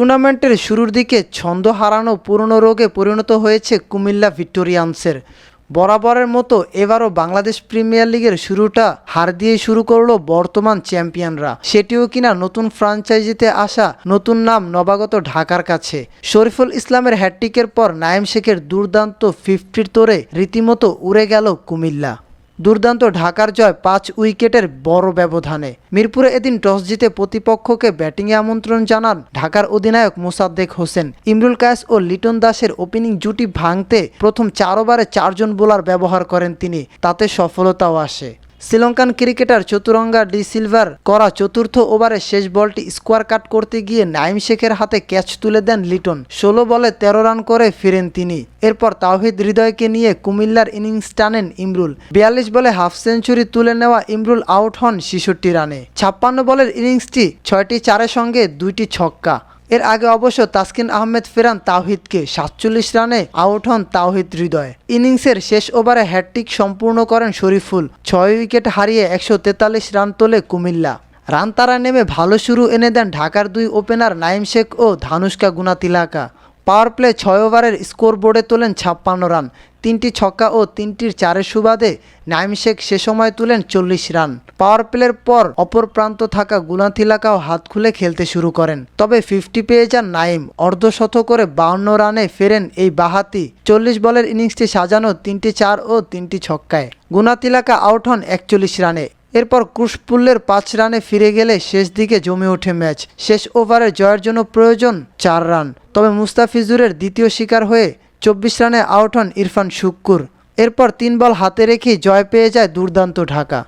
টুর্নামেন্টের শুরুর দিকে ছন্দ হারানো পুরনো রোগে পরিণত হয়েছে কুমিল্লা ভিক্টোরিয়ান্সের। বরাবরের মতো এবারও বাংলাদেশ প্রিমিয়ার লিগের শুরুটা হার দিয়ে শুরু করল বর্তমান চ্যাম্পিয়নরা। সেটিও কিনা নতুন ফ্রাঞ্চাইজিতে আসা নতুন নাম নবাগত ঢাকার কাছে। শরীফুল ইসলামের হ্যাট্রিকের পর নায়েম শেখের দুর্দান্ত ফিফটির তোরে রীতিমতো উড়ে গেল কুমিল্লা। দুর্দান্ত ঢাকার জয় পাঁচ উইকেটের বড় ব্যবধানে। মিরপুরে এদিন টস জিতে প্রতিপক্ষকে ব্যাটিংয়ে আমন্ত্রণ জানান ঢাকার অধিনায়ক মোসাদ্দেক হোসেন। ইমরুল কায়েস ও লিটন দাসের ওপেনিং জুটি ভাঙতে প্রথম চার ওভারে চারজন বোলার ব্যবহার করেন তিনি, তাতে সফলতাও আসে। শ্রীলঙ্কান ক্রিকেটার চতুরঙ্গা ডি সিলভার করা চতুর্থ ওভারে শেষ বলটি স্কোয়ার কাট করতে গিয়ে নাইম শেখের হাতে ক্যাচ তুলে দেন লিটন। ষোলো বলে তেরো রান করে ফিরেন তিনি। এরপর তাওহিদ হৃদয়কে নিয়ে কুমিল্লার ইনিংস টানেন ইমরুল। বিয়াল্লিশ বলে হাফ সেঞ্চুরি তুলে নেওয়া ইমরুল আউট হন ছেষট্টি রানে। ছাপ্পান্ন বলের ইনিংসটি ছয়টি চারের সঙ্গে দুইটি ছক্কা। এর আগে অবশ্য তাসকিন আহমেদ ফেরান তাওহিদকে সাতচল্লিশ রানে আউট হন তাওহিদ হৃদয়। ইনিংসের শেষ ওভারে হ্যাটট্রিক সম্পূর্ণ করেন শরীফুল, ছয় উইকেট হারিয়ে একশো তেতাল্লিশ রান তোলে কুমিল্লা। রান তারা নেমে ভালো শুরু এনে দেন ঢাকার দুই ওপেনার নাইম শেখ ও ধানুষ্কা গুনাতিলাকা। পাওয়ার প্লে ছয় ওভারের স্কোর বোর্ডে তোলেন ছাপ্পান্ন রান। তিনটি ছক্কা ও তিনটির চারের সুবাদে নাইম শেখ সে সময় তুলেন চল্লিশ রান। পাওয়ার প্লের পর অপর প্রান্ত থাকা গুনাথিলাকাও হাত খুলে খেলতে শুরু করেন। তবে ফিফটি পেয়ে যান নাইম। অর্ধশত করে বাউন্ন রানে ফেরেন এই বাহাতি। চল্লিশ বলের ইনিংসটি সাজানো তিনটি চার ও তিনটি ছক্কায়। গুনাতিলাকা আউট হন একচল্লিশ রানে। এরপর কুশপুল্লের পাঁচ রানে ফিরে গেলে শেষ দিকে জমে ওঠে ম্যাচ। শেষ ওভারে জয়ের জন্য প্রয়োজন চার রান। তবে মুস্তাফিজুরের দ্বিতীয় শিকার হয়ে চব্বিশ রানে আউট হন ইরফান শুক্কুর। এরপর তিন বল হাতে রেখেই জয় পেয়ে যায় দুর্দান্ত ঢাকা।